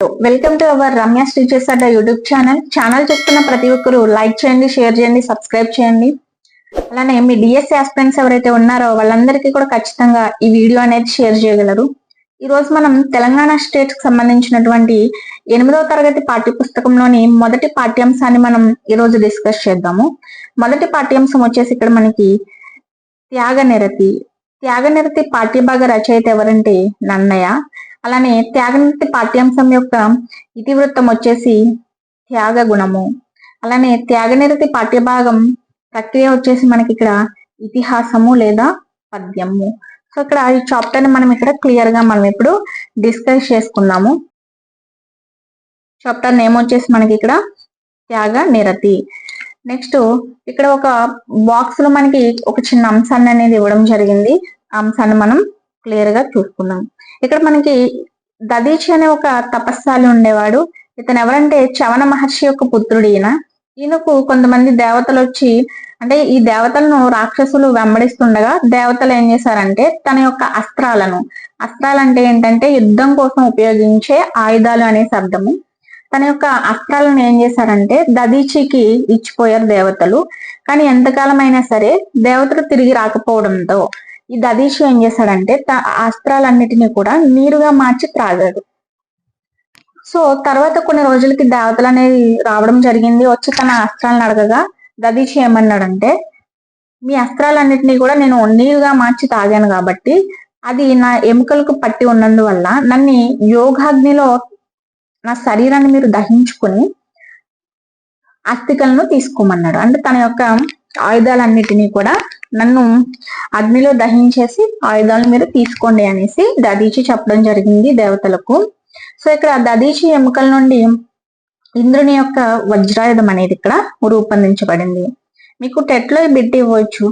Welcome to our Ramya stitches అడ్డ YouTube channel channel చూస్తున్న ప్రతి ఒక్కరు లైక్ చేయండి షేర్ చేయండి సబ్స్క్రైబ్ చేయండి. అలానే మీ డిఎస్సి ఆస్పిరెంట్స్ ఎవరైతే ఉన్నారో వాళ్ళందరికీ కూడా ఖచ్చితంగా ఈ వీడియో అనేది షేర్ చేయగలరు. ఈ రోజు మనం తెలంగాణ స్టేట్కి సంబంధించినటువంటి ఎనిమిదవ తరగతి పాఠ్య పుస్తకంలోని మొదటి పాఠ్యాంశాన్ని మనం ఈ రోజు డిస్కస్ చేద్దాము. మొదటి పాఠ్యాంశం వచ్చేసి ఇక్కడ మనకి త్యాగ నిరతి. త్యాగ నిరతి పాఠ్యభాగ రచయిత ఎవరంటే నన్నయ్య. అలానే త్యాగనిరతి పాఠ్యాంశం యొక్క ఇతివృత్తం వచ్చేసి త్యాగ గుణము అలానే త్యాగనిరతి పాఠ్యభాగం ప్రక్రియ వచ్చేసి మనకి ఇక్కడ ఇతిహాసము లేదా పద్యము. సో ఇక్కడ ఈ చాప్టర్ని మనం ఇక్కడ క్లియర్గా మనం ఇప్పుడు డిస్కస్ చేసుకుందాము. చాప్టర్ నేమ్ వచ్చేసి మనకి ఇక్కడ త్యాగ నిరతి నెక్స్ట్ ఇక్కడ ఒక బాక్స్లో మనకి ఒక చిన్న అంశాన్ని అనేది ఇవ్వడం జరిగింది. అంశాన్ని మనం క్లియర్గా చూసుకుందాం. ఇక్కడ మనకి దదీచి అనే ఒక తపస్సాలి ఉండేవాడు. ఇతను ఎవరంటే చవన మహర్షి యొక్క పుత్రుడు ఈయన. ఈయనకు కొంతమంది దేవతలు వచ్చి అంటే ఈ దేవతలను రాక్షసులు వెంబడిస్తుండగా దేవతలు ఏం చేశారంటే తన యొక్క అస్త్రాలను అస్త్రాలు అంటే ఏంటంటే యుద్ధం కోసం ఉపయోగించే ఆయుధాలు అనే శబ్దము. తన యొక్క అస్త్రాలను ఏం చేశారంటే దదీచికి ఇచ్చిపోయారు దేవతలు. కానీ ఎంతకాలం అయినా సరే దేవతలు తిరిగి రాకపోవడంతో ఈ దదీచి ఏం చేశాడంటే అస్త్రాలన్నిటినీ కూడా నీరుగా మార్చి త్రాగాడు. సో తర్వాత కొన్ని రోజులకి దేవతలు అనేది రావడం జరిగింది. వచ్చి తన అస్త్రాలను అడగగా దదీషి ఏమన్నాడంటే మీ అస్త్రాలన్నిటినీ కూడా నేను నీరుగా మార్చి తాగాను కాబట్టి అది నా ఎముకలకు పట్టి ఉన్నందువల్ల నన్ను యోగాగ్నిలో నా శరీరాన్ని మీరు దహించుకొని అస్థికలను తీసుకోమన్నాడు. అంటే తన యొక్క ఆయుధాలన్నిటినీ కూడా నన్ను అగ్నిలో దహించేసి ఆయుధాలు మీరు తీసుకోండి అనేసి దదీచి చెప్పడం జరిగింది దేవతలకు. సో ఇక్కడ దదీచి ఎముకల నుండి ఇంద్రుని యొక్క వజ్రాయుధం అనేది ఇక్కడ రూపొందించబడింది. మీకు టెట్లో బిట్ ఇవ్వచ్చు.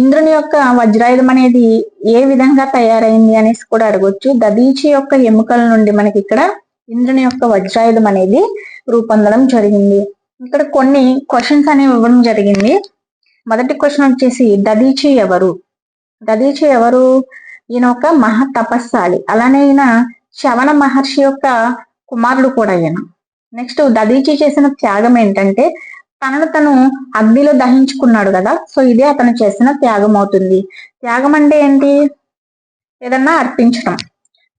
ఇంద్రుని యొక్క వజ్రాయుధం అనేది ఏ విధంగా తయారైంది అనేసి కూడా అడగొచ్చు. దదీచి యొక్క ఎముకల నుండి మనకి ఇక్కడ ఇంద్రుని యొక్క వజ్రాయుధం అనేది రూపొందడం జరిగింది. ఇక్కడ కొన్ని క్వశ్చన్స్ అనేవి ఇవ్వడం జరిగింది. మొదటి క్వశ్చన్ వచ్చేసి దదీచి ఎవరు? దదీచి ఎవరు? ఈయన ఒక మహా తపస్సాలి అలానే ఈయన శవణ మహర్షి యొక్క కుమారుడు కూడా ఈయన. నెక్స్ట్ దదీచి చేసిన త్యాగం ఏంటంటే తనను తను అగ్నిలో దహించుకున్నాడు కదా సో ఇదే అతను చేసిన త్యాగం అవుతుంది. త్యాగం అంటే ఏంటి? ఏదన్నా అర్పించడం.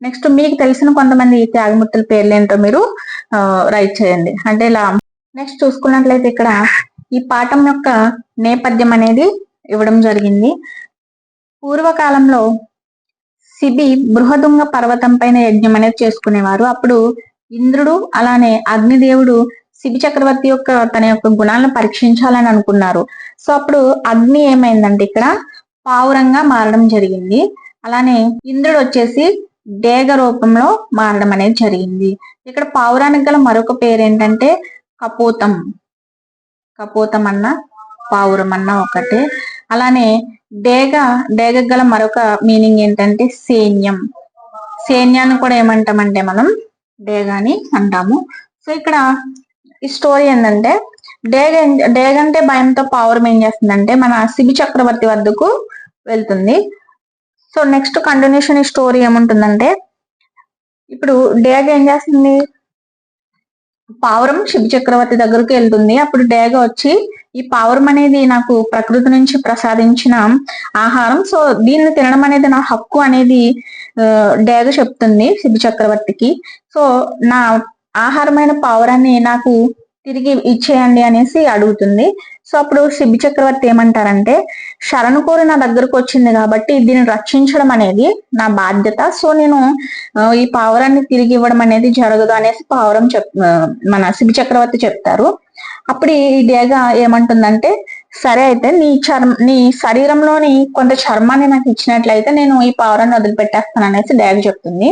నెక్స్ట్ మీకు తెలిసిన కొంతమంది త్యాగమూర్తుల పేర్లు ఏంటో మీరు రైట్ చేయండి. అంటే ఇలా నెక్స్ట్ చూసుకున్నట్లయితే ఇక్కడ ఈ పాఠం యొక్క నేపథ్యం అనేది ఇవ్వడం జరిగింది. పూర్వకాలంలో శిబి బృహదుంగ పర్వతం పైన యజ్ఞం అనేది చేసుకునేవారు. అప్పుడు ఇంద్రుడు అలానే అగ్నిదేవుడు శిబి చక్రవర్తి యొక్క తన యొక్క గుణాలను పరీక్షించాలని అనుకున్నారు. సో అప్పుడు అగ్ని ఏమైందంటే ఇక్కడ పావురంగా మారడం జరిగింది. అలానే ఇంద్రుడు వచ్చేసి డేగ రూపంలో మారడం అనేది జరిగింది. ఇక్కడ పావురానికి గల మరొక పేరు ఏంటంటే కపోతం. కపోతం అన్న పావురం అన్న ఒకటే. అలానే డేగ డేగ గల మరొక మీనింగ్ ఏంటంటే సైన్యం. సైన్యాన్ని కూడా ఏమంటామంటే మనం డేగ అని అంటాము. సో ఇక్కడ ఈ స్టోరీ ఏంటంటే డేగ ఏం- డేగ అంటే భయంతో పావురం ఏం చేస్తుందంటే మన శిబి చక్రవర్తి వద్దకు వెళ్తుంది. సో నెక్స్ట్ కంటిన్యూషన్ ఈ స్టోరీ ఏముంటుందంటే ఇప్పుడు డేగ ఏం చేస్తుంది? పావురం శివ చక్రవర్తి దగ్గరకు వెళ్తుంది. అప్పుడు డేగ వచ్చి ఈ పావురం అనేది నాకు ప్రకృతి నుంచి ప్రసాదించిన ఆహారం. సో దీన్ని తినడం అనేది నా హక్కు అనేది డేగ చెప్తుంది శివ చక్రవర్తికి. సో నా ఆహారమైన పావురాన్ని నాకు తిరిగి ఇచ్చేయండి అనేసి అడుగుతుంది. సో అప్పుడు శిబి చక్రవర్తి ఏమంటారంటే శరణు కోరి నా దగ్గరకు వచ్చింది కాబట్టి దీన్ని రక్షించడం అనేది నా బాధ్యత. సో నేను ఈ పావురాన్ని తిరిగి ఇవ్వడం అనేది జరగదు అనేసి పావురం చెప్ మన శిబి చక్రవర్తి చెప్తారు. అప్పుడు ఈ డేగ ఏమంటుందంటే సరే అయితే నీ చర్మ నీ శరీరంలోని కొంత చర్మాన్ని నాకు ఇచ్చినట్లయితే నేను ఈ పావురాన్ని వదిలిపెట్టేస్తాను అనేసి డేగ చెప్తుంది.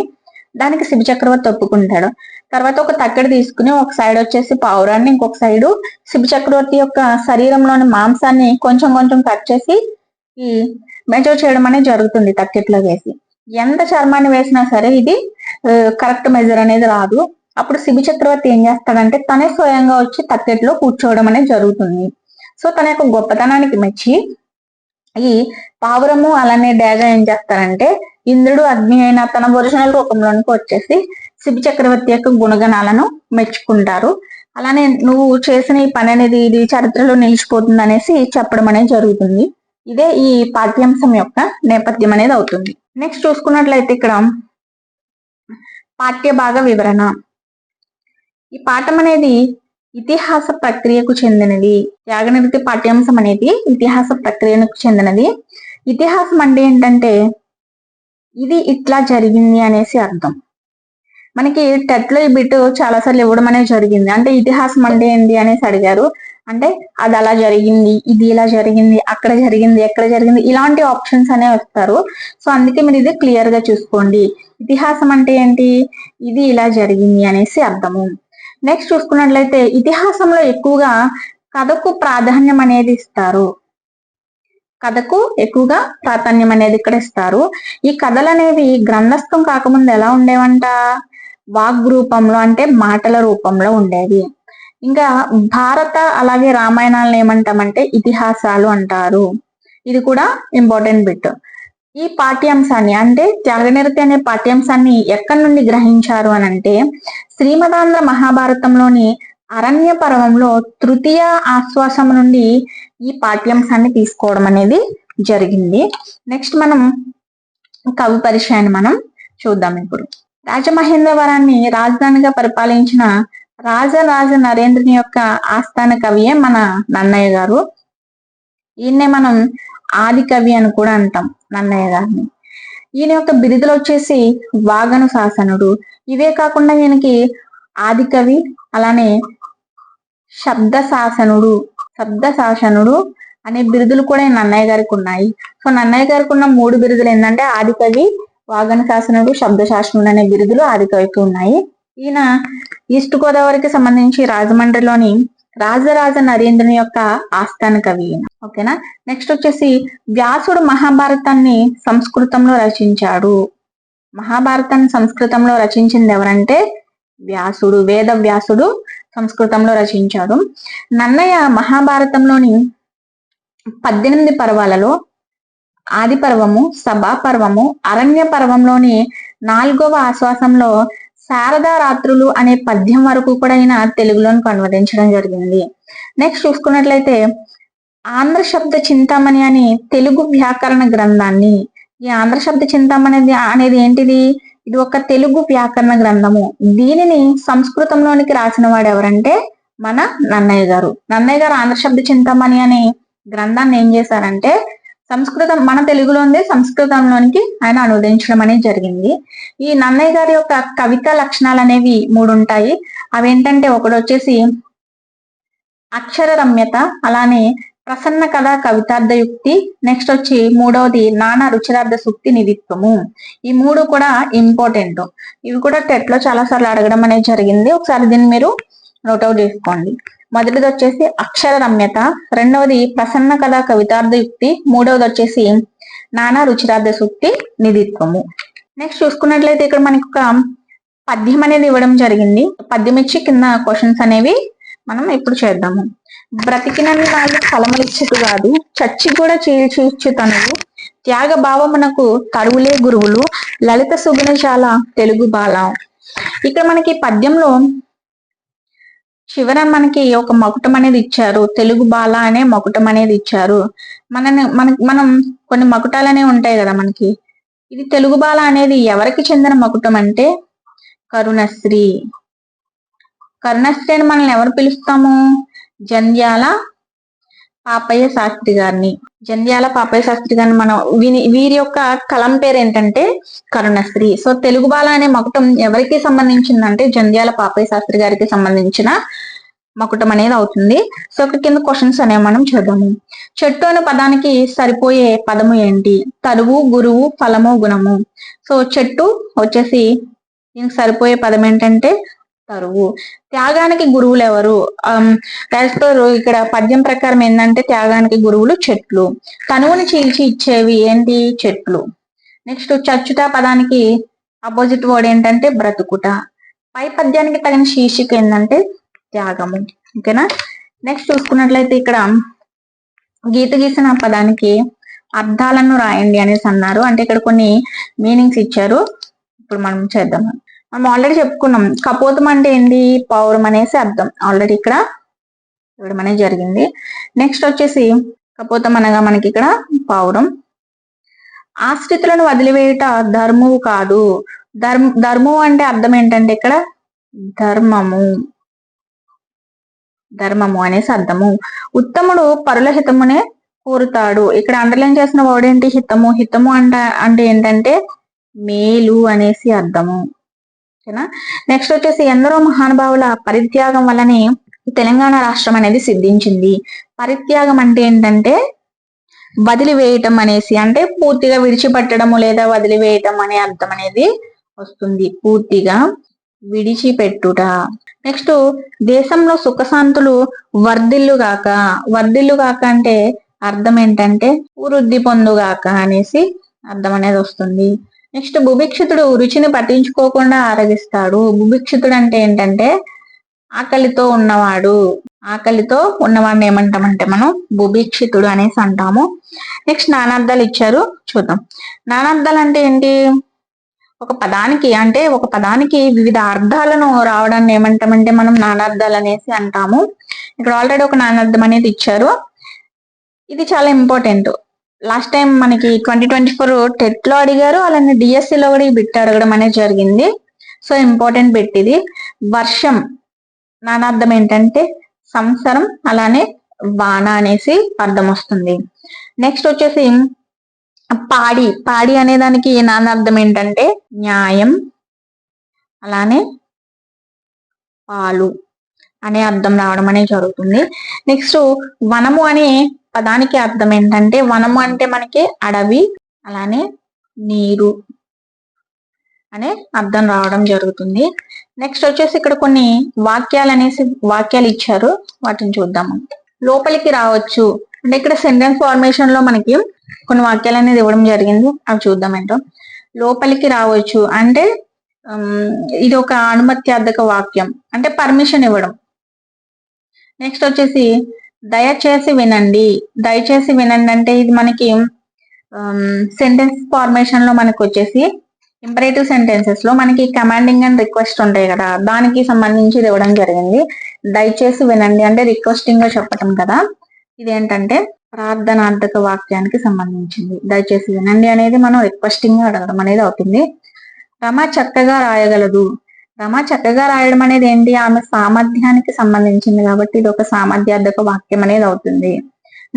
దానికి శిబి చక్రవర్తి ఒప్పుకుంటాడు. తర్వాత ఒక తక్కడి తీసుకుని ఒక సైడ్ వచ్చేసి పావురాన్ని ఇంకొక సైడు శివ చక్రవర్తి యొక్క శరీరంలోని మాంసాన్ని కొంచెం కొంచెం కట్ చేసి ఈ మెజర్ చేయడం అనేది జరుగుతుంది తక్కెట్లో వేసి ఎంత చర్మాన్ని వేసినా సరే ఇది కరెక్ట్ మెజర్ అనేది రాదు. అప్పుడు శిబి చక్రవర్తి ఏం చేస్తాడంటే తనే స్వయంగా వచ్చి తక్కెట్లో కూర్చోవడం అనేది జరుగుతుంది. సో తన యొక్క గొప్పతనానికి మెచ్చి ఈ పావురము అలానే డేగ ఏం చేస్తారంటే ఇంద్రుడు అగ్ని అయిన తన ఒరిజినల్ రూపంలోనికి వచ్చేసి శిబి చక్రవర్తి యొక్క గుణగణాలను మెచ్చుకుంటారు. అలానే నువ్వు చేసిన ఈ పని అనేది ఇది చరిత్రలో నిలిచిపోతుంది అనేసి చెప్పడం అనేది జరుగుతుంది. ఇదే ఈ పాఠ్యాంశం యొక్క నేపథ్యం అనేది అవుతుంది. నెక్స్ట్ చూసుకున్నట్లయితే ఇక్కడ పాఠ్య భాగ వివరణ. ఈ పాఠం అనేది ఇతిహాస ప్రక్రియకు చెందినది. త్యాగనివృత్తి పాఠ్యాంశం అనేది ఇతిహాస ప్రక్రియకు చెందినది. ఇతిహాసం అంటే ఏంటంటే ఇది ఇట్లా జరిగింది అనేసి అర్థం. మనకి టెట్లో ఈ బిట్ చాలా సార్లు ఇవ్వడం అనేది జరిగింది. అంటే ఇతిహాసం అంటే ఏంటి అనేసి అడిగారు. అంటే అది అలా జరిగింది ఇది ఇలా జరిగింది అక్కడ జరిగింది ఎక్కడ జరిగింది ఇలాంటి ఆప్షన్స్ అనే వస్తారు. సో అందుకే మీరు ఇది క్లియర్గా చూసుకోండి. ఇతిహాసం అంటే ఏంటి? ఇది ఇలా జరిగింది అనేసి అర్థము. నెక్స్ట్ చూసుకున్నట్లయితే ఇతిహాసంలో ఎక్కువగా కథకు ప్రాధాన్యం అనేది ఇస్తారు. కథకు ఎక్కువగా ప్రాధాన్యం అనేది ఇక్కడ ఇస్తారు. ఈ కథలు అనేవి గ్రంథస్థం కాకముందు ఎలా ఉండేవంట? వాగ్ రూపంలో అంటే మాటల రూపంలో ఉండేవి. ఇంకా భారత అలాగే రామాయణాలను ఏమంటామంటే ఇతిహాసాలు అంటారు. ఇది కూడా ఇంపార్టెంట్ బిట్ ఈ పాఠ్యాంశాన్ని అంటే త్యాగనిరతి అనే పాఠ్యాంశాన్ని ఎక్కడి నుండి గ్రహించారు అని అంటే శ్రీమదాంధ్ర మహాభారతంలోని అరణ్య పర్వంలో తృతీయ ఆశ్వాసం నుండి ఈ పాఠ్యాంశాన్ని తీసుకోవడం అనేది జరిగింది. నెక్స్ట్ మనం కవి పరిచయాన్ని మనం చూద్దాం ఇప్పుడు. రాజమహేంద్రవరాన్ని రాజధానిగా పరిపాలించిన రాజరాజ నరేంద్రుని యొక్క ఆస్థాన కవియే మన నన్నయ్య గారు. ఈయన్నే మనం ఆది కవి అని కూడా అంటాం. నన్నయ్య గారిని. ఈయన యొక్క బిరుదులు వచ్చేసి వాగను శాసనుడు. ఇవే కాకుండా ఈయనకి ఆదికవి అలానే శబ్ద శాసనుడు శబ్ద శాసనుడు అనే బిరుదులు కూడా నన్నయ్య గారికి ఉన్నాయి. సో నన్నయ్య గారికి ఉన్న మూడు బిరుదులు ఏంటంటే ఆదికవి వాగన శాసనుడు శబ్ద శాసనుడు అనే బిరుదులు ఆదికవికి ఉన్నాయి. ఈయన ఈస్ట్ గోదావరికి సంబంధించి రాజమండ్రిలోని రాజరాజ నరేంద్రుని యొక్క ఆస్థాన కవి ఓకేనా? నెక్స్ట్ వచ్చేసి వ్యాసుడు మహాభారతాన్ని సంస్కృతంలో రచించాడు. మహాభారతాన్ని సంస్కృతంలో రచించింది ఎవరంటే వ్యాసుడు వేద వ్యాసుడు సంస్కృతంలో రచించాడు. నన్నయ్య మహాభారతంలోని పద్దెనిమిది పర్వాలలో ఆది పర్వము సభా పర్వము అరణ్య పర్వంలోని నాలుగవ ఆశ్వాసంలో శారదా రాత్రులు అనే పద్యం వరకు కూడా ఆయన తెలుగులోని అనువదించడం జరిగింది. నెక్స్ట్ చూసుకున్నట్లయితే ఆంధ్ర శబ్ద చింతామణి అని తెలుగు వ్యాకరణ గ్రంథాన్ని ఈ ఆంధ్ర శబ్ద చింతామణి అనేది అనేది ఏంటిది? ఇది ఒక తెలుగు వ్యాకరణ గ్రంథము. దీనిని సంస్కృతంలోనికి రాసిన వాడు ఎవరంటే మన నన్నయ్య గారు. నన్నయ్య గారు ఆంధ్ర శబ్ద చింతామణి అనే గ్రంథాన్ని ఏం చేశారంటే సంస్కృతం మన తెలుగులోనే సంస్కృతంలోనికి ఆయన అనువదించడం అనేది జరిగింది. ఈ నన్నయ్య గారి యొక్క కవిత లక్షణాలు అనేవి మూడు ఉంటాయి అవేంటంటే ఒకటి వచ్చేసి అక్షర రమ్యత అలానే ప్రసన్న కథ కవితార్థ యుక్తి నెక్స్ట్ వచ్చి మూడవది నానా రుచిరార్థ సూక్తి నిధిత్వము ఈ మూడు కూడా ఇంపార్టెంట్. ఇవి కూడా టెట్లో చాలా సార్లు అడగడం అనేది జరిగింది. ఒకసారి దీన్ని మీరు నోట్అవుట్ చేసుకోండి. మొదటిది వచ్చేసి అక్షర రమ్యత రెండవది ప్రసన్న కథ కవితార్థ యుక్తి మూడవది వచ్చేసి నానా రుచిరార్థ సూక్తి నిధిత్వము. నెక్స్ట్ చూసుకున్నట్లయితే ఇక్కడ మనకి ఒక పద్యం అనేది ఇవ్వడం జరిగింది. పద్యం ఇచ్చి కింద క్వశ్చన్స్ అనేవి మనం ఇప్పుడు చేద్దాము. బ్రతికినన్ని నాలుగు ఫలములిచ్చుtu కాదు చచ్చి కూడా చీల్చిచ్చు తనువు. త్యాగ భావమునకు తరువులే గురువులు లలిత సుగుణశాల తెలుగు బాల. ఇక్కడ మనకి పద్యంలో చివర మనకి ఒక మకుటం అనేది ఇచ్చారు. తెలుగు బాల అనే మకుటం అనేది ఇచ్చారు. మనని మన మనం కొన్ని మకుటాలు అనేవి ఉంటాయి కదా మనకి. ఇది తెలుగు బాల అనేది ఎవరికి చెందిన మకుటం అంటే? కరుణశ్రీ. కరుణశ్రీ అని మనల్ని ఎవరు పిలుస్తాము? జంధ్యాల పాపయ్య శాస్త్రి గారిని జంధ్యాల పాపయ్య శాస్త్రి గారిని మనం వీని వీరి యొక్క కలం పేరు ఏంటంటే కరుణశ్రీ. సో తెలుగు బాల అనే మకుటం ఎవరికి సంబంధించిందంటే జంధ్యాల పాపయ్య శాస్త్రి గారికి సంబంధించిన మకుటం అనేది అవుతుంది. సో ఇక్కడ కింద క్వశ్చన్స్ అనేవి మనం చూద్దాము. చెట్టు అనే పదానికి సరిపోయే పదము ఏంటి? తరువు గురువు ఫలము గుణము. సో చెట్టు వచ్చేసి దీనికి సరిపోయే పదం ఏంటంటే తరువు త్యాగానికి గురువులు ఎవరు యాజ్ ఇక్కడ పద్యం ప్రకారం ఏంటంటే త్యాగానికి గురువులు చెట్లు. తనువుని చీల్చి ఇచ్చేవి ఏంటి? చెట్లు. నెక్స్ట్ చచ్చుట పదానికి అపోజిట్ వర్డ్ ఏంటంటే బ్రతుకుట. పై పద్యానికి తగిన శీర్షిక ఏంటంటే త్యాగము. ఓకేనా? నెక్స్ట్ చూసుకున్నట్లయితే ఇక్కడ గీత గీసిన పదానికి అర్థాలను రాయండి అనేసి అన్నారు. అంటే ఇక్కడ కొన్ని మీనింగ్స్ ఇచ్చారు. ఇప్పుడు మనం చేద్దాము. మనం ఆల్రెడీ చెప్పుకున్నాం. కపోతం అంటే ఏంటి పౌరం అనేసి అర్థం. ఆల్రెడీ ఇక్కడ ఇవ్వడం అనేది జరిగింది. నెక్స్ట్ వచ్చేసి కపోతం అనగా మనకి ఇక్కడ పౌరం. ఆశ్రితులను వదిలివేయుట ధర్మము కాదు. ధర్మ ధర్మం అంటే అర్థం ఏంటంటే ఇక్కడ ధర్మము. ధర్మము అనేసి అర్థము. ఉత్తముడు పరుల హితమునే కోరుతాడు. ఇక్కడ అండర్లైన్ చేసిన వర్డ్ ఏంటి? హితము. హితము అంట అంటే ఏంటంటే మేలు అనేసి అర్థము. ఓకేనా? నెక్స్ట్ వచ్చేసి ఎందరో మహానుభావుల పరిత్యాగం వల్లనే తెలంగాణ రాష్ట్రం అనేది సిద్ధించింది. పరిత్యాగం అంటే ఏంటంటే వదిలివేయటం అనేసి అంటే పూర్తిగా విడిచిపెట్టడము లేదా వదిలివేయటం అనే అర్థం అనేది వస్తుంది. పూర్తిగా విడిచిపెట్టుట. నెక్స్ట్ దేశంలో సుఖశాంతులు వర్ధిల్లుగాక వర్ధిల్లుగాక అంటే అర్థం ఏంటంటే వృద్ధి పొందుగాక అనేసి అర్థం అనేది వస్తుంది. నెక్స్ట్ బుభిక్షితుడు రుచిని పట్టించుకోకుండా ఆరగిస్తాడు. బుభిక్షితుడు అంటే ఏంటంటే ఆకలితో ఉన్నవాడు. ఆకలితో ఉన్నవాడిని ఏమంటామంటే మనం బుభిక్షితుడు అనేసి అంటాము. నెక్స్ట్ నానార్థాలు ఇచ్చారు. చూద్దాం. నానార్థాలు అంటే ఏంటి? ఒక పదానికి అంటే ఒక పదానికి వివిధ అర్థాలను రావడాన్ని ఏమంటామంటే మనం నానార్థాలు అనేసి అంటాము. ఇక్కడ ఆల్రెడీ ఒక నానార్థం అనేది ఇచ్చారు. ఇది చాలా ఇంపార్టెంట్. లాస్ట్ టైం మనకి ట్వంటీ ట్వంటీ ఫోర్ టెట్లో అడిగారు అలానే డిఎస్సి లో కూడా ఈ బిట్ అడగడం అనేది జరిగింది. సో ఇంపార్టెంట్ బిట్ ఇది. వర్షం నానార్థం ఏంటంటే సంవత్సరం అలానే వాన అనేసి అర్థం వస్తుంది. నెక్స్ట్ వచ్చేసి పాడి. పాడి అనే దానికి నానార్థం ఏంటంటే న్యాయం అలానే పాలు అనే అర్థం రావడం అనేది జరుగుతుంది. నెక్స్ట్ వనము అనే పదానికి అర్థం ఏంటంటే వనము అంటే మనకి అడవి అలానే నీరు అనే అర్థం రావడం జరుగుతుంది. నెక్స్ట్ వచ్చేసి ఇక్కడ కొన్ని వాక్యాలు అనేసి వాక్యాలు ఇచ్చారు. వాటిని చూద్దాము. లోపలికి రావచ్చు. అంటే ఇక్కడ సెంటెన్స్ ఫార్మేషన్లో మనకి కొన్ని వాక్యాలు అనేది ఇవ్వడం జరిగింది. అవి చూద్దాం ఏంటో. లోపలికి రావచ్చు. అంటే ఇది ఒక అనుమత్యార్థక వాక్యం. అంటే పర్మిషన్ ఇవ్వడం. నెక్స్ట్ వచ్చేసి దయచేసి వినండి. దయచేసి వినండి అంటే ఇది మనకి సెంటెన్స్ ఫార్మేషన్లో మనకు వచ్చేసి ఇంపరేటివ్ సెంటెన్సెస్లో మనకి కమాండింగ్ అండ్ రిక్వెస్ట్ ఉంటాయి కదా. దానికి సంబంధించి ఇవ్వడం జరిగింది. దయచేసి వినండి అంటే రిక్వెస్టింగ్గా చెప్పటం కదా. ఇదేంటంటే ప్రార్థనార్థక వాక్యానికి సంబంధించింది. దయచేసి వినండి అనేది మనం రిక్వెస్టింగ్గా అడగడం అనేది అవుతుంది. రమ చక్కగా రాయగలదు. రమ చక్కగా రాయడం అనేది ఏంటి? ఆమె సామర్థ్యానికి సంబంధించింది కాబట్టి ఇది ఒక సామర్థ్యార్థక వాక్యం అనేది అవుతుంది.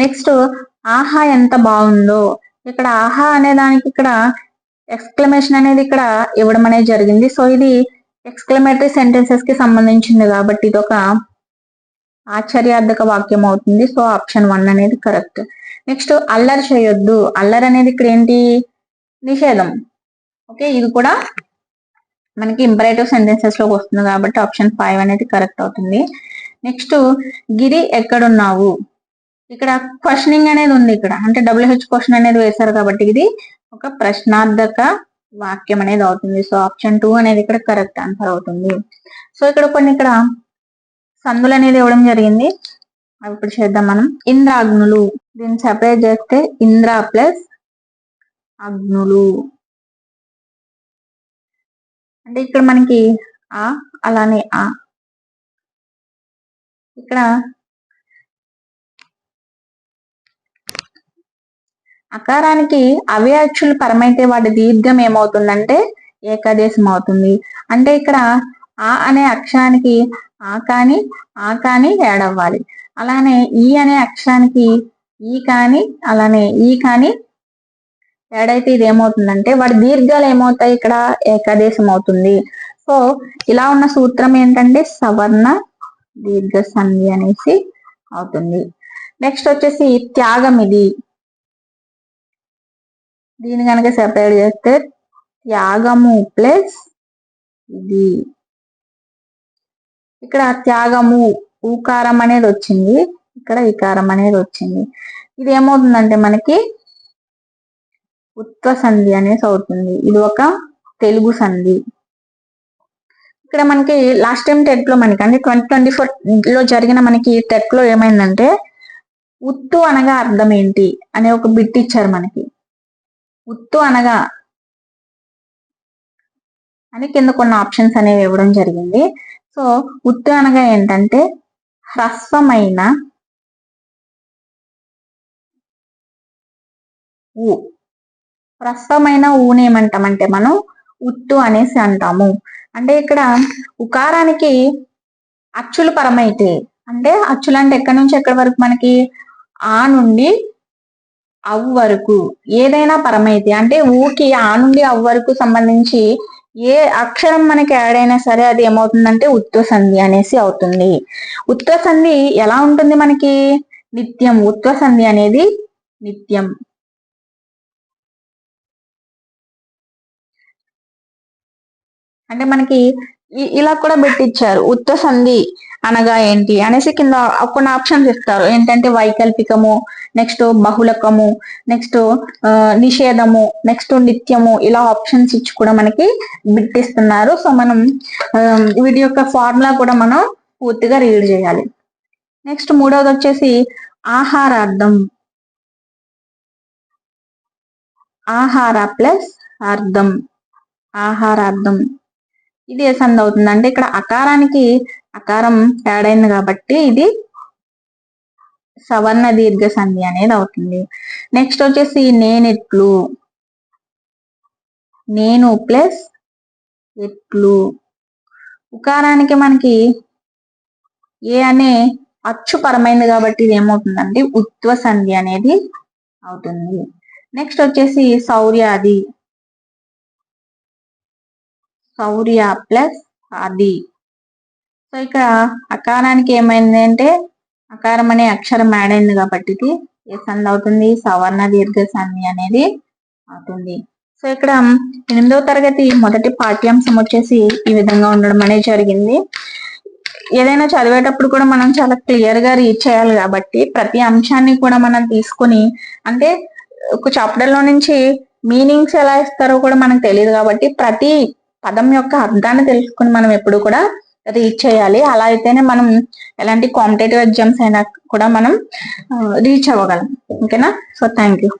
నెక్స్ట్ ఆహా ఎంత బాగుందో. ఇక్కడ ఆహా అనే దానికి ఇక్కడ ఎక్స్క్లమేషన్ అనేది ఇక్కడ ఇవ్వడం అనేది జరిగింది. సో ఇది ఎక్స్క్లమేటరీ సెంటెన్సెస్కి సంబంధించింది కాబట్టి ఇది ఒక ఆశ్చర్యార్థక వాక్యం అవుతుంది. సో ఆప్షన్ వన్ అనేది కరెక్ట్. నెక్స్ట్ అల్లరి చేయొద్దు. అల్లరి అనేది ఇక్కడ ఏంటి? నిషేధం. ఓకే ఇది కూడా మనకి ఇంపరేటివ్ సెంటెన్సెస్లోకి వస్తుంది కాబట్టి ఆప్షన్ ఫైవ్ అనేది కరెక్ట్ అవుతుంది. నెక్స్ట్ గిరి ఎక్కడున్నావు? ఇక్కడ క్వశ్చనింగ్ అనేది ఉంది ఇక్కడ. అంటే డబ్ల్యూహెచ్ క్వశ్చన్ అనేది వేశారు కాబట్టి ఇది ఒక ప్రశ్నార్థక వాక్యం అనేది అవుతుంది. సో ఆప్షన్ టూ అనేది ఇక్కడ కరెక్ట్ ఆన్సర్ అవుతుంది. సో ఇక్కడ కొన్ని ఇక్కడ సందులు అనేది ఇవ్వడం జరిగింది. అవి ఇప్పుడు చేద్దాం మనం. ఇంద్రాగ్నులు. దీన్ని సెపరేట్ చేస్తే ఇంద్ర ప్లస్ అగ్నులు. అంటే ఇక్కడ మనకి ఆ అలానే ఆ. ఇక్కడ అకారానికి అవే పరమైతే వాటి దీర్ఘం ఏమవుతుందంటే ఏకాదేశం అవుతుంది అంటే ఇక్కడ ఆ అనే అక్షరానికి ఆ కాని ఆ కాని యాడ్ అవ్వాలి అలానే ఈ అనే అక్షరానికి ఈ కాని అలానే ఈ కాని ఏడైతే అయితే ఇది ఏమవుతుందంటే వాటి దీర్ఘాలు ఏమవుతాయి? ఇక్కడ ఏకాదేశం అవుతుంది. సో ఇలా ఉన్న సూత్రం ఏంటంటే సవర్ణ దీర్ఘ సంధి అనేసి అవుతుంది. నెక్స్ట్ వచ్చేసి త్యాగం ఇది దీన్ని కనుక సెపరేట్ చేస్తే త్యాగము ప్లస్ ఇది. ఇక్కడ త్యాగము ఊకారం అనేది వచ్చింది. ఇక్కడ వికారం అనేది వచ్చింది. ఇది ఏమవుతుందంటే మనకి ఉత్వ సంధి అనేసి అవుతుంది. ఇది ఒక తెలుగు సంధి. ఇక్కడ మనకి లాస్ట్ టైం టెట్లో మనకి అంటే ట్వంటీ ట్వంటీ ఫోర్లో జరిగిన మనకి టెట్లో ఏమైందంటే ఉత్తు అనగా అర్థం ఏంటి అనే ఒక బిట్ ఇచ్చారు మనకి. ఉత్తు అనగా అని కింద కొన్ని ఆప్షన్స్ అనేవి ఇవ్వడం జరిగింది. సో ఉత్తు అనగా ఏంటంటే హ్రస్వమైన ఊ. ప్రస్థమైన ఊని ఏమంటామంటే మనం ఉత్తు అనేసి అంటాము. అంటే ఇక్కడ ఉకారానికి అచ్చులు పరమైతే అంటే అచ్చులు అంటే ఎక్కడి నుంచి ఎక్కడి వరకు మనకి? ఆ నుండి అవ్ వరకు ఏదైనా పరమైతే అంటే ఊకి ఆ నుండి అవ్ వరకు సంబంధించి ఏ అక్షరం మనకి యాడ్ అయినా సరే అది ఏమవుతుందంటే ఉత్వ సంధి అనేసి అవుతుంది. ఉత్వ సంధి ఎలా ఉంటుంది మనకి? నిత్యం. ఉత్వ సంధి అనేది నిత్యం. అంటే మనకి ఇలా కూడా పెట్టించారు ఉత్త సంధి అనగా ఏంటి అనేసి కింద కొన్ని ఆప్షన్స్ ఇస్తారు. ఏంటంటే వైకల్పికము నెక్స్ట్ బహుళకము నెక్స్ట్ నిషేధము నెక్స్ట్ నిత్యము ఇలా ఆప్షన్స్ ఇచ్చి కూడా మనకి బిట్టిస్తున్నారు సో మనం వీటి యొక్క ఫార్ములా కూడా మనం పూర్తిగా రీడ్ చేయాలి. నెక్స్ట్ మూడవది వచ్చేసి ఆహారార్థం. ఆహార ప్లస్ అర్థం. ఆహారార్థం. ఇది ఏ సంధి అవుతుంది అంటే ఇక్కడ అకారానికి అకారం యాడ్ అయింది కాబట్టి ఇది సవర్ణ దీర్ఘ సంధి అనేది అవుతుంది. నెక్స్ట్ వచ్చేసి నేనెట్లు నేను ప్లస్ ఎట్లు ఉకారానికి మనకి ఏ అనే అచ్చు పరమైంది కాబట్టి ఇది ఏమవుతుందండి? ఉత్వ సంధి అనేది అవుతుంది. నెక్స్ట్ వచ్చేసి సౌర్యాది. సౌర్య ప్లస్ ఆది. సో ఇక్కడ అకారానికి ఏమైంది అంటే అకారం అనే అక్షరం యాడ్ అయింది కాబట్టి ఇది ఏ సంధి అవుతుంది సవర్ణ దీర్ఘ సంధి అనేది అవుతుంది. సో ఇక్కడ ఎనిమిదవ తరగతి మొదటి పాఠ్యాంశం వచ్చేసి ఈ విధంగా ఉండడం అనేది జరిగింది. ఏదైనా చదివేటప్పుడు కూడా మనం చాలా క్లియర్గా రీచ్ చేయాలి కాబట్టి ప్రతి అంశాన్ని కూడా మనం తీసుకొని అంటే ఒక చాప్టర్లో నుంచి మీనింగ్స్ ఎలా ఇస్తారో కూడా మనకు తెలియదు కాబట్టి ప్రతి పదం యొక్క అర్థాన్ని తెలుసుకుని మనం ఎప్పుడు కూడా రీచ్ చేయాలి. అలా అయితేనే మనం ఎలాంటి కాంపిటేటివ్ ఎగ్జామ్స్ అయినా కూడా మనం రీచ్ అవ్వగలం. ఓకేనా? So thank you